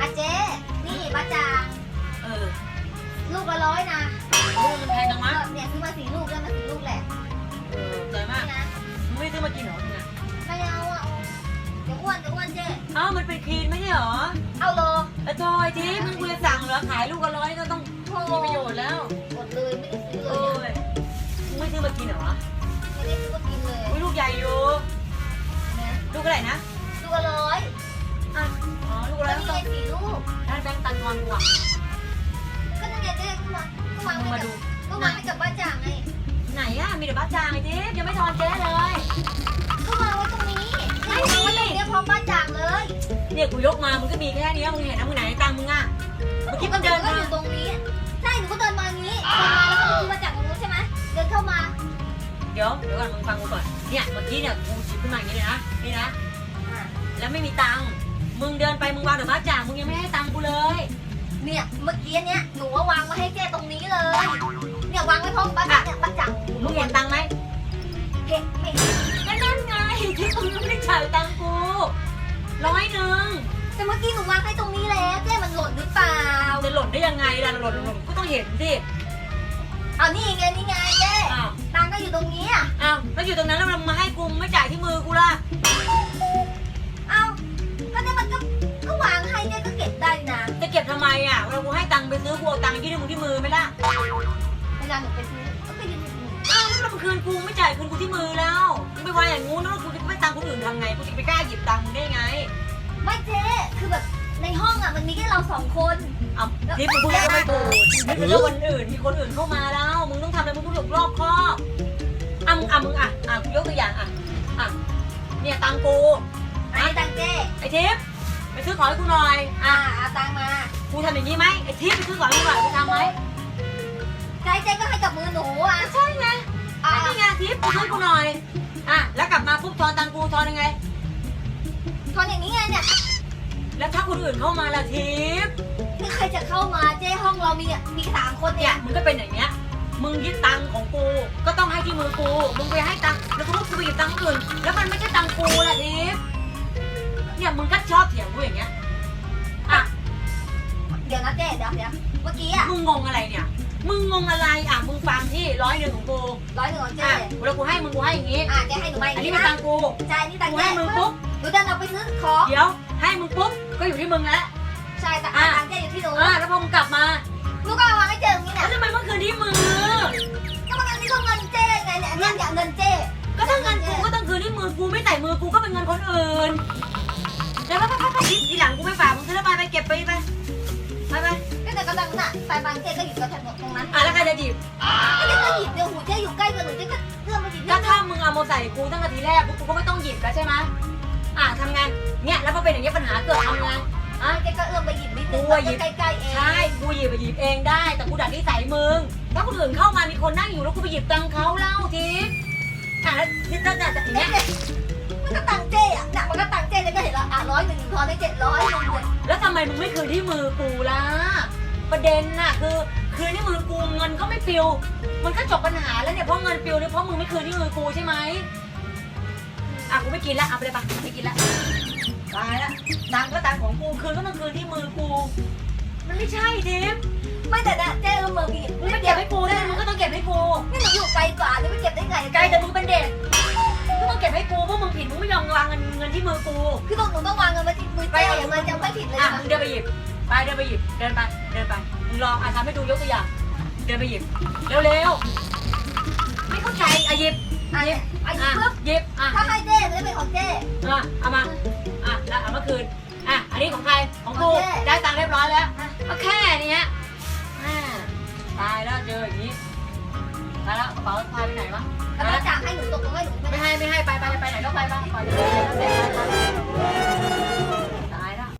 อาเจ๊ นี่ป้าจางเออลูกละร้อยนะเรื่องมันแพงจังวะเนี่ยซื้อมาสี่ลูกได้มาสี่ลูกแหละเออใจมากนี่นะมึงไม่ซื้อมากินเหรอเนี่ยไม่เอาอะเดี๋ยวอ้วนเดี๋ยวอ้วนเจ๊ เอ้ามันเป็นคลีนไม่ใช่เหรอเอาโลไอ้จอยทีมึงกูจะสั่งเหรอขายลูกละร้อยก็ต้องโอ้มีประโยชน์แล้วหมดเลยไม่ได้ซื้อเลโอ้ยยมึงไม่ซื้อมากินเหรอวะไม่ได้ซื้อก็กินเลยอุ้ยลูกใหญ่อยู่นะลูกเท่าไหร่นะลูกละ ด้านแบงค์ตันงอนกูอะก็นั่นไงเจ๊ก็วางก็วางมึงให้มากับดูก็วางให้กับป้าจางไงไหนอะ มีแต่บ้าจางไอ้ทียังไม่ทอนเจ๊เลย ก็วางไว้ตรงนี้ไม่วางไว้ตรงนี้พร้อมป้าจางเลยเนี่ยกูยกมา มึงก็มีแค่เนี้ยมึงเห็นนะมึงไหนตังค์มึงอะเมื่อกี้มึงเดินก็มาอยู่ตรงนี้ใช่หนูก็เดินมาอย่างนี้เดินมาแล้วก็ซื้อมาจากตรงนู้นใช่ไหมเดินเข้ามาเดี๋ยวเดี๋ยวก่อนมึงฟังกูก่อน เนี่ยเมื่อกี้เนี่ยกูหยิบขึ้นมาอย่างนี้เลยนะ นี่นะ แล้วไม่มีตังค์ มึงเดินไปมึงวางแต่บ้าจ่างมึงยังไม่ให้ตังค์กูเลย เนี่ยเมื่อกี้เนี่ยหนูว่าวางมาให้เจ๊ตรงนี้เลย เนี่ยวางไว้พร้อมป้าจางเนี่ยป้าจางมึงเห็นตังค์ไหมเห็นเห็นก็นั่นไงที่มึงไม่ได้จ่ายตังค์กูร้อยหนึ่งแต่เมื่อกี้หนูวางให้ตรงนี้แล้วเจ๊มันหล่นหรือเปล่าจะหล่นได้ยังไงล่ะหล่นหล่นก็ต้องเห็นสิเอานี่ไงนี่ไงเจ๊อ้าวตังค์ก็อยู่ตรงนี้อะอ้าวแล้วอยู่ตรงนั้น ไมอะเวลากูให้ตังค์ไปซื้อกูเอาตังค์ยื่นให้มึงที่มือไหมล่ะเวลาหนูไปซื้อก็ไปยืนหนูอ้าวแล้วมึงคืนกูไม่จ่ายคืนกูที่มือแล้วมึงไปวางอย่างงู้นแล้วกูจะไม่ตังค์คนอื่นทำไงกูจะไปกล้าหยิบตังค์มึงได้ไงไม่เจ๊คือแบบในห้องอะมันมีแค่เราสองคนเอาที่มึงพูดก็ไม่ถูกนี่คือเรื่องคนอื่นมีคนอื่นเข้ามาแล้วมึงต้องทำอะไรมึงต้องหลบรอบคอบอะมึงอะมึงอะอะกูยกตัวอย่างอะอะเนี่ยตังกูอันนี้ตังค์เจ๊ไอ้ทิพย์ ไปซื้อของให้กูหน่อย อ่าอะเอาตังค์มา กูทำอย่างนี้ไหมไอ้ทิพย์ไปซื้อของให้กูหน่อยกูทำไหมใจเจ๊ก็ให้กับมือหนูอะใช่ไงอ่าไอ้นี่ไงทิพย์ไปซื้อให้กูหน่อย อะแล้วกลับมาปุ๊บทอนตังกูทอนยังไง ทอนอย่างนี้ไงเนี่ยแล้วถ้าคนอื่นเข้ามาล่ะทิพย์คือใครจะเข้ามาเจ๊ห้องเรามีอะมีสามคนเนี่เนี่ยยมึงก็เป็นอย่างเงี้ย มึงยึดตังค์ของกู ก็ต้องให้ที่มือกู มึงไปให้ตังค์แล้วกูก็กูไปหยิบตังค์คนอื่น แล้วมันไม่ใช่ตังค์กูล่ะทิพย์เนี่ยมึงก็ชอบ เถียงกูอย่างเงี้ยอะเดี๋ยวนะเจ๊เดี๋ยวเดี๋ยวเมื่อกี้อะมึงงงอะไรเนี่ย มึงงงอะไรอะมึงฟังที่ร้อยหนึ่งของกูร้อยหนึ่งของเจ๊อะเวลากูให้มึงกูให้อย่างงี้อะเจ๊ให้หนูมาออัย่านงนี้นี้เป็นนะตังค์กูใช่นี่ตังกูค์เจ๊ให้มึงปุ๊บหนูเดินออกไปซื้อของเดี๋ยวให้มึงปุ๊บก็อยู่ที่มึงแล้วใช่แต่อะตังค์เจ๊อยู่ที่หนูอะแล้วพอมึงกลับมาหนูก็เอาวางให้เจ๊ตรงนี้แล้เนี่วยทำไมเมื่อคืนที่มือก็มันอันนี้ก็เงินเจ๊ไงเนี่ยอันนี้อย่าเงินเจ๊ก็ถ้าเงินกูก็ต้องคืนที่มือกูไม่ใส่มือกูก็เป็นเงินคนอื่นเดี๋ยวไปไปไปไปทีทีหลังกูไม่ฝากมึงซื้อแล้วไปไปเก็บไปไปไปไปก็แต่กระดังน่ะสายบางเจ๊ก็อยู่กับถนนตรงนั้นอะแล้วใครจะหยิบก็เจ๊ก็หยิบเดี๋ยวหูเจ๊อยู่ใกล้กับหนูเจ๊ก็เลื่อนไปหยิบก็ถ้ามึงเอามาใส่กูตั้งแต่ทีแรกกูก็ไม่ต้องหยิบแล้วใช่ไหมอะทำไงเนี่ยแล้วพอเป็นอย่างเงี้ยปัญหาเกิดทำไงอะเจ๊ก็เอื้อมไปหยิบนิดนึงกูอะหยิบใกล้ๆเองใช่กูหยิบไปหยิบเองได้ แต่กูดัดนิสัยมึงถ้าคนอื่นเข้ามามีคนนั่งอยู่แล้วกูไปหยิบตังค์เขาเล่าที อะแล้วที่ตั้งแต่อย่างเจ๊เงี้ยมันก็ตังเจ๊อะน่ะมันก็ตังเจ๊เลยก็เห็นละอะร้อยหนึ่งทอนได้เจ็ดร้อยหนึ่งเลยแล้วทำไมมึงไม่คืนที่มือกูล่ะ ประเด็นน่ะคือคืนที่มือกูเงินก็ไม่ปลิว มันก็จบปัญหาแล้วเนี่ยเพราะเงินปลิวเนี่ยเพราะมึงไม่คืนที่มือกูใช่ไหมอะกูไม่กินละเอาไปเลยปะไม่กินละตายละตังก็ตังของกูคืนก็ต้องคืนที่มือกู มันไม่ใช่ทิพย์ไม่แต่น่ะ นี่หนูอยู่ไกลกว่าจะไปเก็บได้ไงไกลแต่มึงเป็นเด็กมึงก็ต้องเก็บให้กูเพราะมึงผิดมึงไม่ยอมวางเงินเงินที่มือกูคือต้องหนูต้องวางเงินไว้ที่มือเจ๊อย่างมันจะไม่ผิดเลยอะนะมึงเดินไปหยิบไปเดินไปหยิบเดินไปเดินไปมึงลองอะทำให้ดูยกตัวอย่างเดินไปหยิบเร็วๆไม่เข้าใจอะหยิบอะเนี่ยอะหยิอะบปุ๊บหยิบอะถ้าให้เจ๊จะได้เป็นของเจ๊อะเอามาอะแล้วเอามาคืนอะอันนี้ของใครของกูโอเคได้ตังค์เรียบร้อยแล้วอะก็แค่เนี้ยอ่าตายแล้วเจออย่างนี้ ตายแล้วกระเป๋าพายไปไหนวะแล้วก็จ่ายให้หนูตกลงให้หนูไม่ไม่ได้ให้ไม่ให้ไปไปไปไหนก็ไปบ้างไปไปไปไปไป